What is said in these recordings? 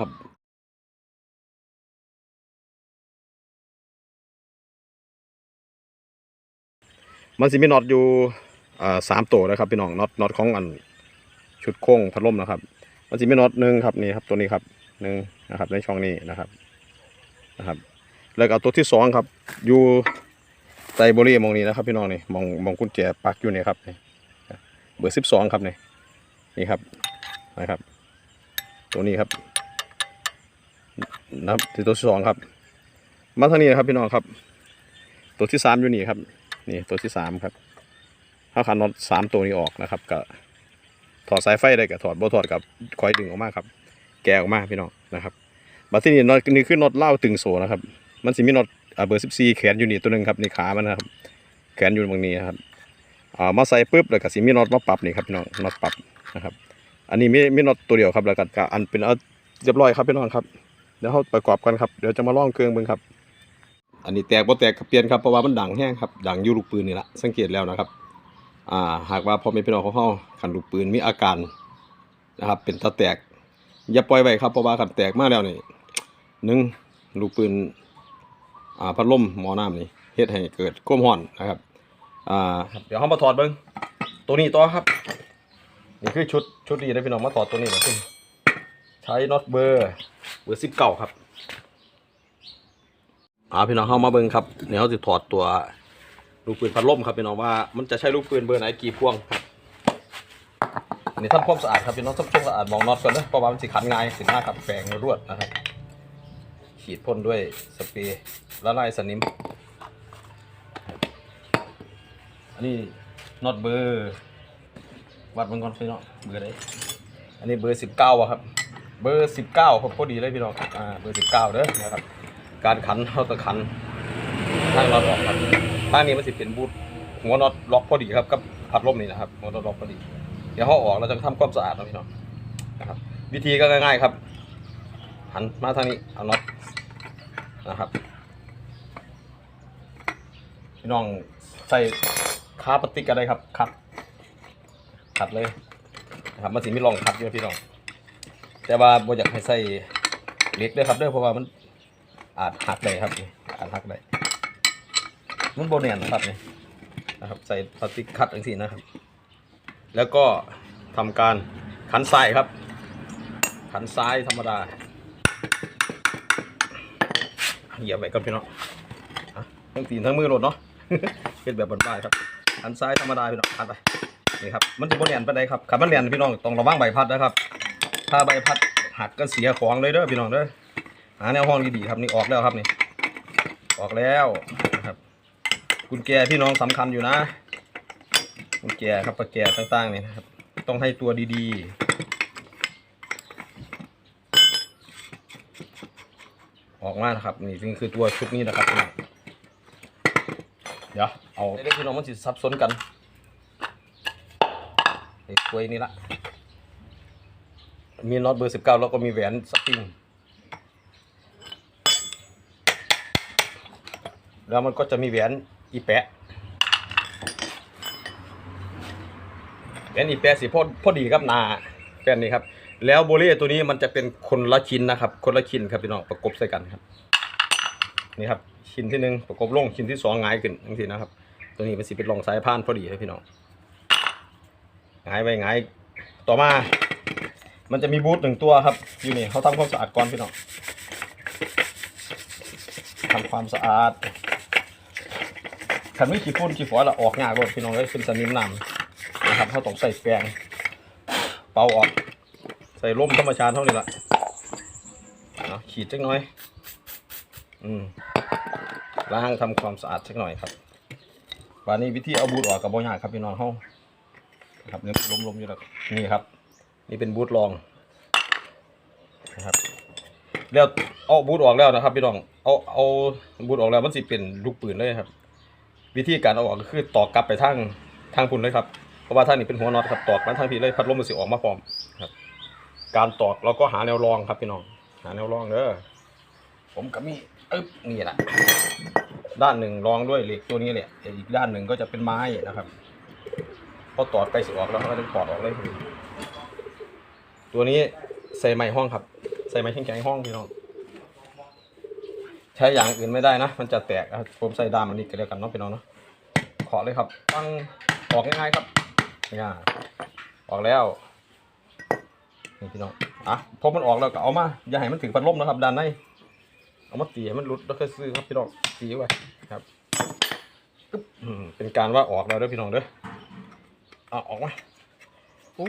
ครับมันสิมีน็อตอยู่สามตัวนะครับพี่น้องน็อตน็อตของอันชุดโค้งพัดลมนะครับ มันสิมีน็อตหนึ่งครับนี่ครับตัวนี้ครับหนึ่งนะครับ ในช่องนี้นะครับนะครับ แล้วก็ตัวที่สองครับอยู่ใต้บริเวณมองนี้นะครับพี่น้องนี่มองมองกุญแจปักอยู่นี่ครับนี่เบอร์สิบสองครับนี่นี่ครับนะครับ ตัวนี้ครับ นะครับตัวที่สองครับ มาทางนี้นะครับพี่น้องครับ ตัวที่สามอยู่นี่ครับ นี่ตัวที่สามครับถ้าขันน็อตสามตัวนี้ออกนะครับก็ถอดสายไฟได้กับถอดบ่ถอดกับคอยดึงออกมาครับ แกออกมาพี่น้องนะครับบัดที่นี่น็อตนี่คือน็อตเล่าตึงโซนะครับ มันสิมีน็อตอ่าเบอร์สิบสี่แขนอยู่นี่ตัวหนึ่งครับในขามันนะครับ แขนอยู่ตรงนี้นครับอ่ามาใส่ปุ๊บแล้วก็สิมีน็อตมาปรับนี่ครับพี่น้องน็อตปรับนะครับ อันนี้มีมีน็อตตัวเดียวครับแล้วก็อันเป็นเอาเรียบร้อยครับพี่น้องครับ ดี๋ยวเราประกอบกันครับเดี๋ยวจะมาลองเครื่องเบิ่งครับ อันนี้แตกบ่แตกก็เปลี่ยนครับเพราะว่ามันดังแห้งครับดังอยู่ลูกปืนนี่ละสังเกตแล้วนะครับ อ่าหากว่าพ่อแม่พี่น้องของเฮาคันลูกปืนมีอาการนะครับ เป็นตาแตก อย่าปล่อยไว้ครับเพราะว่าคันแตกมาแล้วนี่หนึ่งลูกปืนอ่าพัดลมหมอน้ำนี่เฮ็ดให้เกิดความร้อนนะครับอ่าเดี๋ยวเฮามาถอดเบิ่งตัวนี้ต่อครับนี่คือชุดชุดนี้นะพี่น้องมาถอดตัวนี้นะซึ่งใช้น็อตเบอร์ เบอร์สิบเก้าครับอ่าพี่น้องเข้ามาเบิ่งครับเดี๋ยวเราจะถอดตัวลูกปืนพัดลมครับพี่น้องว่ามันจะใช้ลูกปืนเบอร์ไหนกี่พวงครับนี่ทำความสะอาดครับพี่น้องทำความสะอาดมองน็อตก่อนนะเพราะว่ามันสิขันง่ายสินหน้าครับแปรงรวดนะครับฉีดพ่นด้วยสเปรย์ละลายสนิมอันนี้น็อตเบอร์วัดมันก่อนพี่น้องเบอร์ไหนอันนี้เบอร์สิบเก้าอะครับ เบอร์สิบเก้าพอดีเลยพี่น้องอ่าเบอร์สิบเก้าเด้อนะครับ การขันเขาตะขันให้น็อตออกครับข้างนี้มันสิเป็นบูทหัวน็อตล็อกพอดีครับกับพัดลมนี่นะครับหัวน็อตล็อกพอดี เดี๋ยวเขาออกเราจะทำความสะอาดนะพี่น้องนะครับ วิธีก็ง่ายๆครับ หันมาทางนี้เอาน็อตนะครับพี่น้องใส่คาปฏิกอะไรครับครับขัดเลยนะครับมันสิมีรองขัดอยู่พี่น้อง แต่ว่าบ่อยากให้ใส่เหล็กด้วยครับเด้วยเพราะว่ามันอาจหักได้ครับนี่อาจหักได้มันโบเนียนครับนี่นะครับ ใส่พลาสติกคัดจังซี่นะครับ แล้วก็ทำการขันทรายครับ ขันซ้ายธรรมดาเหยียบไปก่อนพี่น้องทั้งตีนทั้งมือหลดเนาะเป็นแบบบ้านๆครับขันซ้ายธรรมดาพี่น้องขันไปนี่ครับมันจะบนเรียนไปไหนครับขับมันเรียนพี่น้องต้องระวังใบพัดนะครับ ถ้าใบพัดหักก็เสียของเลยเด้อพี่น้องเด้อหาแนวห้องดีๆครับนี่ออกแล้วครับนี่ ออกแล้วนะครับกุญแจพี่น้องสำคัญอยู่นะกุญแจครับประแจต่างๆนี่นะครับ ต้องให้ตัวดีๆ ออกมานะครับนี่นี่คือตัวชุดนี้นะครับเดี๋ยวเอาได้พี่น้องมันสิซับซ้อนกันไอ้กล้วยนี่ละ มีน็อตเบอร์สิบเก้าแล้วก็มีแหวนสปริง แล้วมันก็จะมีแหวนอีแปะแหวนอีแปะสิพอพอดีครับนาแป้นนี้ครับ แล้วโบเล่ตัวนี้มันจะเป็นคนละชิ้นนะครับ คนละชิ้นครับพี่น้องประกบใส่กันครับ นี่ครับชิ้นที่หนึ่งประกบลงชิ้นที่สองหงายขึ้นทั้งทีนะครับ ตัวนี้มันสิเป็นรองสายพานพอดีครับพี่น้องหงายไปหงายต่อมา มันจะมีบูทหนึ่งตัวครับ อยู่นี่เขาทำความสะอาดก่อนพี่น้องทำความสะอาดขันไม่ขี้ฝุ่นขี้ฝอยละออกง่ายกว่าพี่น้องเลยเป็นสนิมนำนะครับเขาต้องใส่แปรงเป่าออก ใส่ร่มธรรมชาติเท่านี้ละเอาขีดสักหน่อย อืมล้างทำความสะอาดสักหน่อยครับวันนี้วิธีเอาบูทออกกับบ่ยากครับพี่น้องเฮาครับเนื้อล้มๆอยู่แล้วนี่ครับ นี่เป็นบูทรอง นะครับแล้วเอาบูทออกแล้วนะครับ พี่น้องเอาเอาบูทออกแล้วมันสิเป็นลูกปืนเลยครับ วิธีการเอาออกก็คือตอกกลับไปทางทางพุ่นเลยครับเพราะว่าท่างนี้เป็นหัวน็อตครับตอกมาทางพี่เลยพัดลมมันสิออกมาพร้อมครับ การตอกเราก็หาแนวรองครับพี่น้อง หาแนวรองเด้อผมก็มีอึ๊บนี่แหละด้านหนึ่งรองด้วยเหล็กตัวนี้แหละอีกด้านหนึ่งก็จะเป็นไม้นะครับพอตอดไปสิออกแล้วก็จะถอดออกเลย ตัวนี้ใส่ไม้ห้องครับ ส่ไม้แข็งๆห้องพี่น้องใช้อย่างอื่นไม่ได้นะ มันจะแตกครับผมใส่ดามอันนี้ก็แล้วกันเนาะพี่น้องเนาะเคาะเลยครับตั้งออกง่ายๆครับง่ายออกแล้วนี่พี่น้องอะพอมันออกแล้วก็เอามาอย่าให้มันถึงพัดลมนะครับด้านในเอามาตีให้มันหลุดแล้วค่อยซื้อครับพี่น้องตีไว้ครับเป็นการว่าออกแล้วเด้อพี่น้องเด้อเอาออกมาโอ้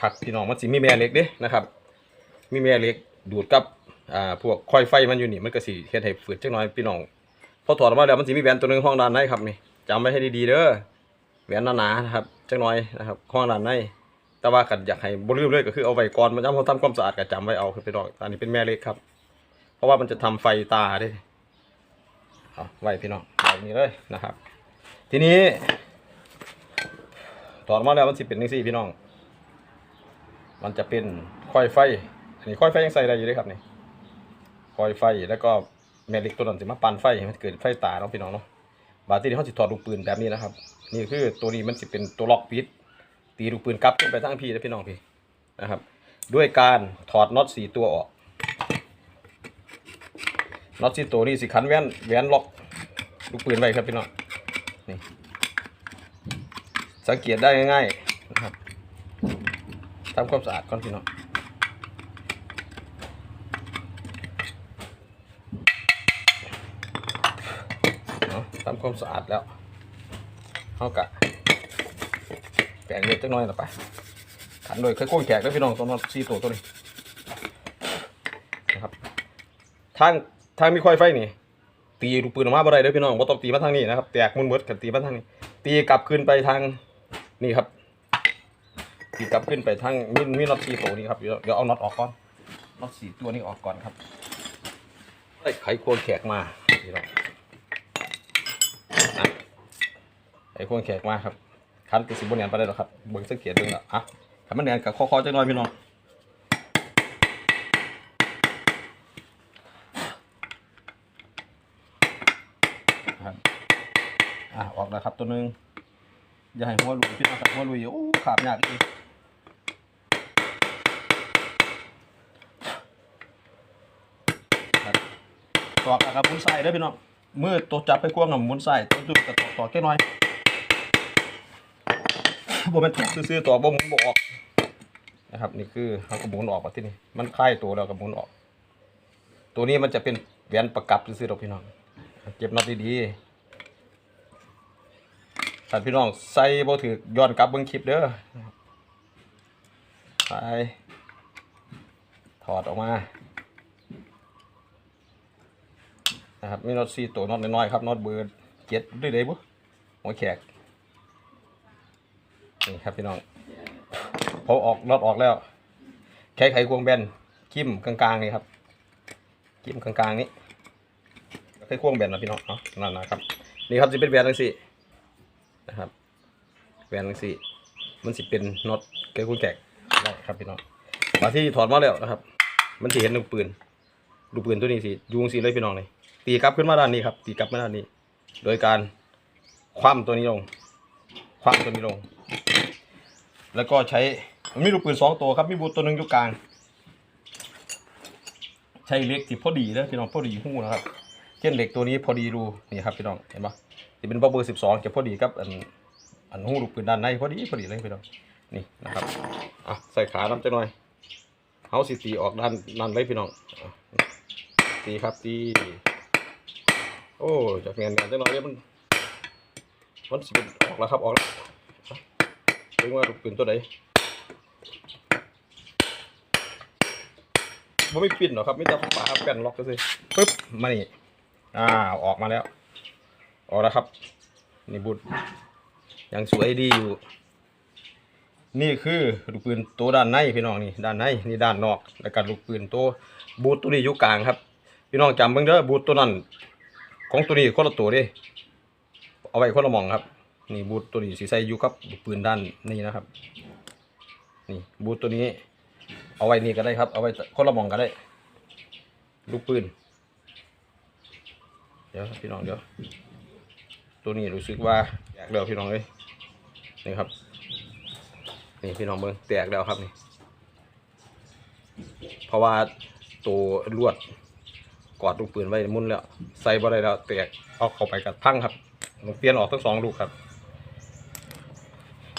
ขัดพี่น้องมันสิมีแม่เล็กเด้นะครับ มีแม่เหล็กดูดกับอ่าพวกคอยไฟมันอยู่นี่มันก็สิเฮ็ดให้ฝืดจักหน่อยพี่น้องพอถอดออกมาแล้วมันสิมีแหวนตัวหนึงห้องด้านในครับนี่จำไว้ให้ดีๆเด้อแหวนหนาๆนะครับจักหน่อยนะครับห้องด้านในแต่ว่ากัอยากให้บ่ลืมเลยก็คือเอาไว้ก่อนมันจะเอาทำความสะอาดก็จำไว้เอาคือพี่น้องอันนี้เป็นแม่เหล็กครับ เพราะว่ามันจะทำไฟตาได้เอาไว้พี่น้องแบบนี้เลยนะครับ ทีนี้ ถอดมาแล้วมันสิเป็นจังซี่พี่น้อง มันจะเป็นคอยไฟ อันนี้คอยไฟยังใส่ได้อยู่เลยครับนี่คอยไฟแล้วก็แม่เหล็กตัวนั้นสิมาปั่นไฟให้มันเกิดไฟตาเนาะพี่น้องเนาะบาดทีนี้เขาสิถอดลูกปืนแบบนี้นะครับ นี่คือตัวนี้มันสิเป็นตัวล็อกปิดตีลูกปืนกลับขึ้นไปทางพี่นะพี่น้องพี่นะครับ ด้วยการถอดน็อตสี่ตัวออกน็อตสี่ตัวนี้สิขันแว่นแหวนล็อกลูกปืนไว้ครับพี่น้องนี่สังเกตได้ง่ายๆนะครับทำความสะอาดก่อนพี่น้อง ทำความสะอาดแล้วเขากะแกงเล็กจักหน้อยละไปขันโดยเคยโค้งแขกด้วยพี่น้องตัวนั้นสี่ตัวตัวนี้นะครับทางทางมีควายไฟนี่ ตีลูกปืนออกมาบ่ได้เด้อพี่น้องบ่ต้องตีมาทางนี้นะครับแตกมุนเบิดกันตีมาทางนี้ ตีกลับขึ้นไปทางนี่ครับตีกลับขึ้นไปทางมีมีน็อตสี่ตัวนี้ครับเดี๋ยวเดี๋ยวเอาน็อตออกก่อนน็อตสี่ตัวนี้ออกก่อนครับไอ้ไขควงแขกมาพี่น้อง ไอ้พวกแขกมาครับคันติดสิบนเนียนไปได้หรอครับเบิ่งสังเกตเบิ่งและอะคันมันเนียนกับคอๆจังน้อยพี่น้องครับอะออกแล้วครับตัวหนึงอย่าให้หัวลุยพี่น้องครับหัวลุยโอ้ขาบยากอีกครับตอกแล้วครับมุนใส่เด้พี่น้องมือตัวจับไปควงกับหมุนใส่ตัวจุดกับตอกตอกแค่น้อย บ่มันถูกซื้อๆตัวบ่หมุนบ่ออกนะครับ นี่คือเขาก็หมุนออกมาที่นี่มันคลายตัวแล้วก็หมุนออก ตัวนี้มันจะเป็นแหวนประกับซื้อๆดอกพี่น้องเก็บน็อตดีๆถ้าพี่น้องใส่บ่ถือย้อนกลับเบิ่งคลิปเด้อไปถอดออกมานะครับมีน็อตสี่ตัวน็อตน้อยๆครับน็อตเบอร์เจ็ดด้วยเลยบุหัวแขก นี่ครับพี่น้องพอออกรอดออกแล้วใช้ไขควงแบนจิ้มกลางๆนี่ครับจิ้มกลางๆนี้ไขควงแบนนะพี่น้องเนาะนั่นนะครับนี่ครับจะเป็นแบนทั้งสี่นะครับแบนทั้งสี่มันสิเป็นน็อตไขควงแกกได้ครับพี่น้องมาที่ถอดมาแล้วนะครับ มันสิเห็นลูกปืนลูกปืนตัวนี้สิยุงสิเลยพี่น้องเลยตีกลับขึ้นมาด้านนี้ครับตีกลับมาด้านนี้ โดยการคว่ำตัวนี้ลงคว้างตัวนี้ลง แล้วก็ใช้มีลูกปืนสองตัวครับ มีบูตัวหนึ่งอยู่กลาง ใช้เหล็กที่พอดีนะพี่น้องพอดีหู้นะครับเช่นเหล็กตัวนี้พอดีรูนี่ครับพี่น้องเห็นปะจะเป็นบอเบอร์สิบสองจะพอดีครับอันอันหู้ลูกปืนด้านในพอดีพอดีเลยพี่น้องนี่นะครับอะใส่ขาน้ำจะหน่อยเฮาสิตีออกด้านนั่นเลยพี่น้องตีครับตีโอ้จากเงียนกันจะหน่อยเดี๋ยมันมันสิเป็นออกแล้วครับออกแล้ว ถึงว่าลูกปืนตัวไหนมันไม่ปิดหรอครับไม่ต้องฝาแป้นล็อกก็สิปึ๊บมานี่อ่าออกมาแล้ว ออกแล้วครับ นี่บุตรยังสวยดีอยู่ นี่คือลูกปืนตัวด้านในพี่น้องนี่ด้านในนี่ด้านนอก แล้วก็ลูกปืนตัวบูทตัวนี้อยู่กลางครับ พี่น้องจำเบิ่งเด้อบูทตัวนั้นของตัวนี้คนละตัวด้เอาไว้คนละมองครับ นี่บูทตัวนี้สีใส่อยู่กับปืนด้านนี้นะครับนี่บูทตัวนี้ เอาไว้นี่ก็ได้ครับ เอาไว้คนละมองก็ได้ ลูกปืน เดี๋ยวพี่น้องเดี๋ยว ตัวนี้รู้สึกว่าแตกแล้วพี่น้องเลยนี่ครับ นี่พี่น้องเบิ้งแตกแล้วครับนี่ เพราะว่าตัวลวดกอดลูกปืนไว้มุนแล้ว ใส่บ่ได้แล้วแตกเอาเข้าไปกับพังครับต้องเปลี่ยนออกทั้งสองลูกครับ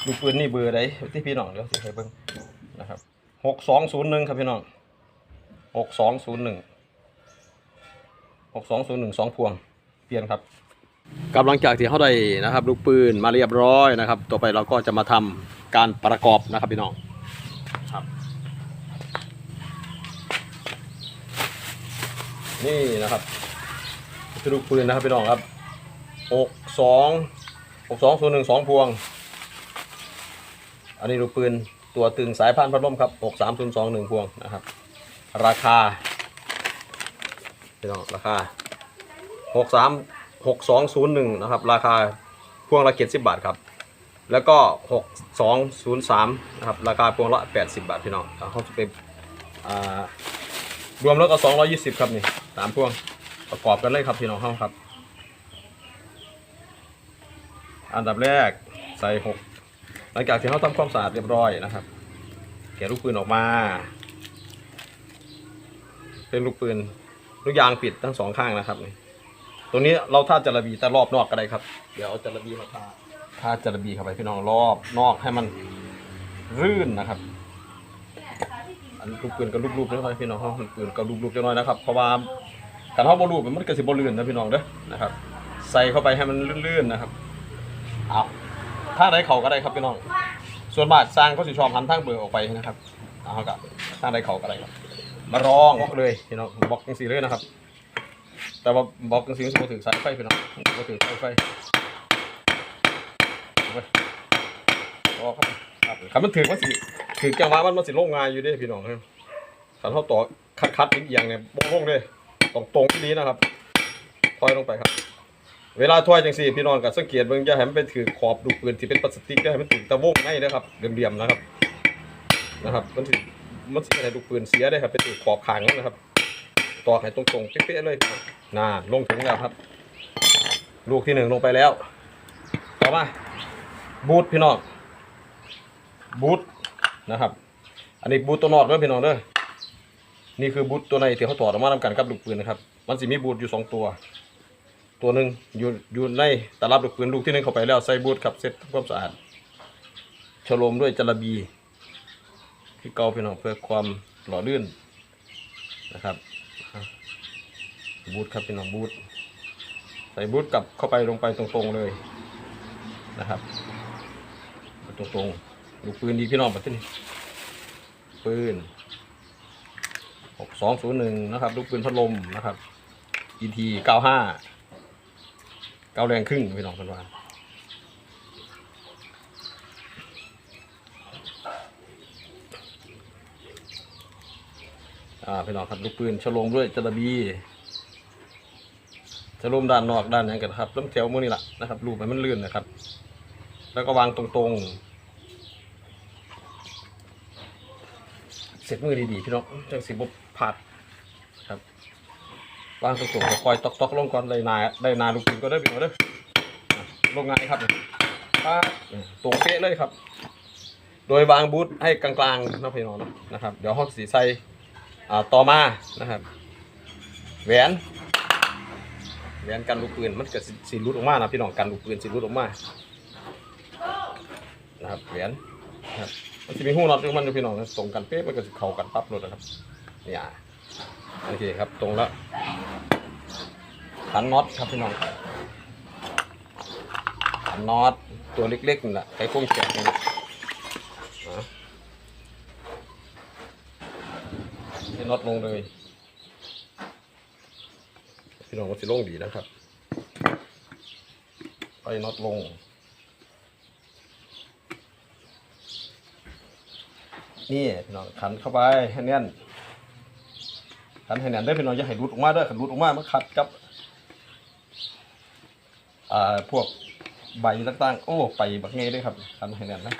ลูกปืนนี่เบอร์ใดที่พี่น้องเดี๋ยวสิให้เบิ่งนะครับหกสองศูนย์หนึ่งครับพี่น้องหกสองศูนย์หนึ่งหกสองศูนย์หนึ่งสองพวงเปลี่ยนครับกำลังจากที่เขาได้นะครับ ลูกปืนมาเรียบร้อยนะครับ ต่อไปเราก็จะมาทำการประกอบนะครับพี่น้องครับ นี่นะครับคือลูกปืนนะครับพี่น้องครับหกสองหกสองศูนย์หนึ่งสองพวง อันนี้ลูปืนตัวตึงสายพานพัดลมครับหกสามศูนย์สองหนึ่งพวงนะครับ ราคาพี่น้องราคาหกสามหกสองศูนย์หนึ่งนะครับราคาพวงละเจ็ดสิบบาทครับแล้วก็หกสองศูนย์สามนะครับราคาพวงละแปดสิบบาทพี่น้องเขาจะเป็นรวมแล้วก็สองร้อยี่สิบครับนี่สามพวงประกอบกันเลยครับพี่น้องเขาครับ อันดับแรกใส่หก หลังจากที่เขาทำความสะอาดเรียบร้อยนะครับแกะลูกปืนออกมา เป็นลูกปืนลูกยางปิดทั้งสองข้างนะครับนี่ตรงนี้เราถ้าจะระบีแต่รอบนอกก็ได้ครับ เดี๋ยวเอาจะระบีมาทาถ้าจะระบีเข้าไปพี่น้องรอบนอกให้มันรื่นนะครับ อันลูกปืนกับลูกๆเล็กน้อยพี่น้องเขาลูกปืนกับลูกๆเล็กน้อยนะครับเพราะว่าการเขาบอลูกมันกระสิบอลื่นนะพี่น้องเด้อนะครับ ใส่เข้าไปให้มันลื่นๆนะครับเอา ถ้าได้เขาก็ได้ครับพี่น้อง ส่วนมากสร้างก็สิชอบหันทางเบอร์ออกไปนะครับเอาครับถ้าได้เขาก็ได้ครับ มารองบล็อกเลยพี่น้องบล็อกจังสีเลยนะครับ แต่ว่าบล็อกจังสีมันสิบ่ถือสายไฟพี่น้องบ่ถือสายไฟเอาไปออกครับครับคันมันถือมันสิถือจังหวะมันมันสิลงงายอยู่เด้พี่น้องครับคันเฮาต่อคัดคัดอีกอย่างเนี่ยบ่ลงเลยตรงตรงที่นี้นะครับถอยลงไปครับ เวลาถ้วยจังสี่พี่น้องก็สังเกตเบิ่งอย่าให้มันไปถือขอบลูปืนที่เป็นพลาสติกอย่าให้มันถือตะวงในนะครับเหลี่ยมๆนะครับนะครับ มันสิมันสิให้ลูปืนเสียได้ครับไปถือขอบขางนั่นะครับตอกให้ตรงๆเป๊ะๆเลยน่าลงถึงแล้วครับ ลูกที่หนึ่งลงไปแล้วต่อมาบูทพี่น้องบูทนะครับ อันนี้บูทตัวนอกเด้อพี่น้องเด้อนี่คือบูทตัวในที่เขาต่อออกมาทำกันกับลูกปืนนะครับ มันสิมีบูทอยู่สองตัว ตัวหนึ่งอยู่อยู่ในตลับลูกปืนลูกที่หนึ่งเข้าไปแล้วใส่บูทครับเซ็ตทำความสะอาดฉโลมด้วยจระบีที่เกาพี่น้องเพื่อความหล่อลื่นนะครับบูทครับพี่น้องบูทใส่บูทกลับเข้าไปลงไปตรงๆเลยนะครับตรงๆลูกปืนดีพี่น้องแบบนี้ปืนหกสองศูนย์หนึ่งนะครับ ลูกปืนพัดลมนะครับ ET เก้าห้า เก้าแรงครึ่งพี่น้องกันว่าอ่าพี่น้องครับลูกปืนฉลงด้วยจระบีจะลมด้านนอกด้านยังกันครับล้มแถวมือนี่แหละนะครับรูปมันลื่นนะครับ แล้วก็วางตรงๆ เสร็จมือดีๆพี่น้องจังสิบบผัด วางตรงๆคอยตอกๆลงก่อนได้นาได้นาลูกปืนก็ได้พี่น้องเด้อลงง่ายครับป้าตรงเป๊ะเลยครับ โดยวางบูทให้กลางๆนะพี่น้องนะครับ เดี๋ยวห้องสีใสต่อมานะครับ แหวนแหวนกันลูกปืนมันก็สิสิรุดออกมานะพี่น้องกันลูกปืนสิรุดออกมานะครับแหวนนะครับมันจะมีหูน็อตของมันอยู่พี่น้องนะตรงกันเป๊ะมันก็สิเข้ากันปั๊บเลยนะครับเนี่ย โอเคครับตรงแล้วขันน็อตครับพี่น้องขันน็อตตัวเล็กๆนี่แหละไอ้โค้งแกะนี่แหละอะให้น็อตลงเลย พี่น้องก็สิลงดีนะครับไปน็อตลง นี่พี่น้องขันเข้าไปให้แน่น ขันให้แน่นได้อพี่น้องอย่าให้รุดออกมาด้อขันรุดออกมามันขัดกับอ่าพวกใบต่างๆ โอ้ไปบักเง่ด้วยครับทำให้แน่นนะ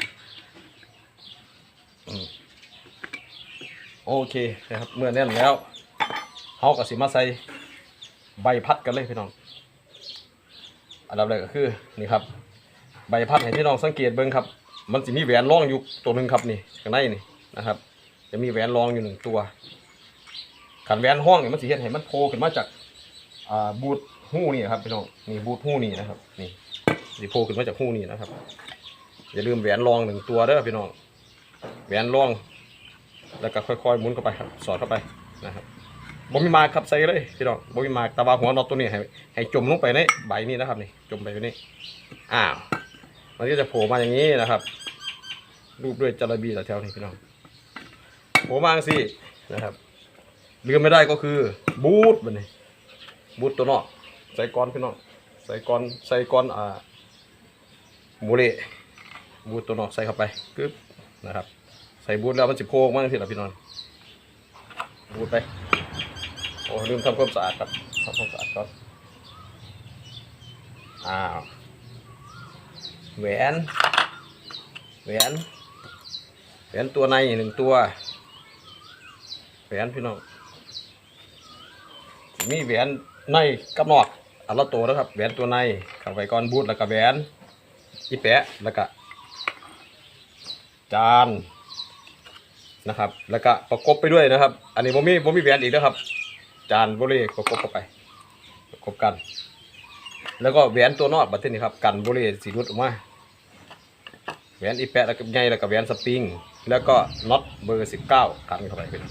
โอเคนะครับเมื่อแน่นแล้วเขากับสิมาใส่ใบพัดกันเลยพี่น้องอันดับแรกก็คือนี่ครับ ใบพัดให้พี่น้องสังเกตเบิ้งครับ มันจะมีแหวนรองอยู่ตัวหนึ่งครับนี่ข้างในนี่นะครับ จะมีแหวนรองอยู่หนึ่งตัว ขันแหวนห้องเนี่ยมันสีเห็นเห็นมันโผล่ขึ้นมาจากอ่าบูทหู้นี่ครับพี่น้องนี่บูทหู้นี่นะครับ นี่สีโผล่ขึ้นมาจากหู้นี่นะครับอย่าลืมแหวนรองหนึ่งตัวเด้อพี่น้องแหวนรอง แล้วก็ค่อยๆหมุนเข้าไปครับสอดเข้าไปนะครับบ่มีมากครับใส่เลยพี่น้องบ่มีมากแต่ว่าหัวน็อตตัวนี้ให้ให้จมลงไปในใบนี้นะครับนี่จมไปอยู่นี่อ้าวมันก็จะโผล่มาอย่างนี้นะครับรูปด้วยจระบีแถวๆนี้พี่น้องโผล่มาสินะครับ ลืมไม่ได้ก็คือบูทมันนี่บูทตัวนอกใส่ก้อนพี่น้องใส่ก้อนใส่ก้อนอ่าหมูเลบูทตัวนอกใส่เข้าไปกึ๊บนะครับใส่บูทแล้วมันจะโค้งมากที่ละพี่น้องบูทไปโอ้ลืมทำความสะอาดครับทำความสะอาดก่อนอ้าวแหวนแหวนแหวนตัวในหนึ่งตัวแหวนพี่น้อง มีแหวนในกับนอกอันละตัวนะครับแหวนตัวในเข้าไปก่อนบูทแล้วก็แหวนอีแปะแล้วก็จานนะครับ แล้วก็ประกบไปด้วยนะครับ อันนี้ผมมีผมมีแหวนอีกนะครับ จานโบเล่ประกบเข้าไป ประกบกัน แล้วก็แหวนตัวนอกบัดนี้ครับกันโบเล่สีรุดออกมาแหวนอีแปะแล้วก็ใหญ่แล้วก็แหวนสปริง แล้วก็น็อตเบอร์สิบเก้ากันเข้าไปเป็น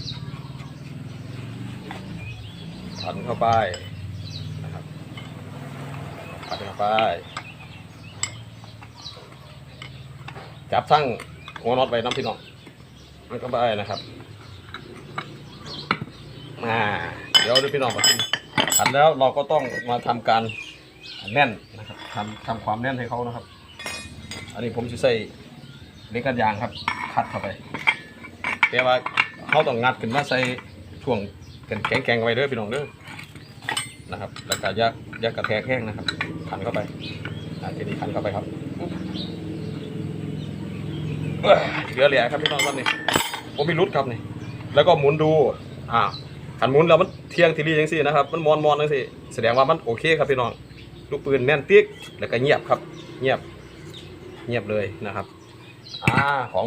ขันเข้าไปนะครับขันเข้าไป จับทั้งหัวน็อตไปน้ำพี่น้องมันก็ได้นะครับอ่าเดี๋ยวดูพี่น้องก่อนขันแล้วเราก็ต้องมาทำการแน่นนะครับทำทำความแน่นให้เขานะครับ อันนี้ผมจะใส่เล็กกัดยางครับ คัดเข้าไปแต่ว่าเขาต้องงัดขึ้นมาใส่ช่วง แข็งแข็งๆไว้เด้อพี่น้องเด้อนะครับ แล้วก็ยักยักกระแทกแห้งนะครับขันเข้าไปอ่าทีนี้ขันเข้าไปครับเหลือเหลือครับพี่น้องรอบนี้ผมมีรุดครับนี่ แล้วก็หมุนดู อ่าขันหมุนแล้วมันเที่ยงทีรีจังซี่นะครับ มันมอนมอนจังซี่ แสดงว่ามันโอเคครับพี่น้อง ลูกปืนแน่นติ๊ก แล้วก็เงียบครับ เงียบ เงียบเลยนะครับ อ่าของ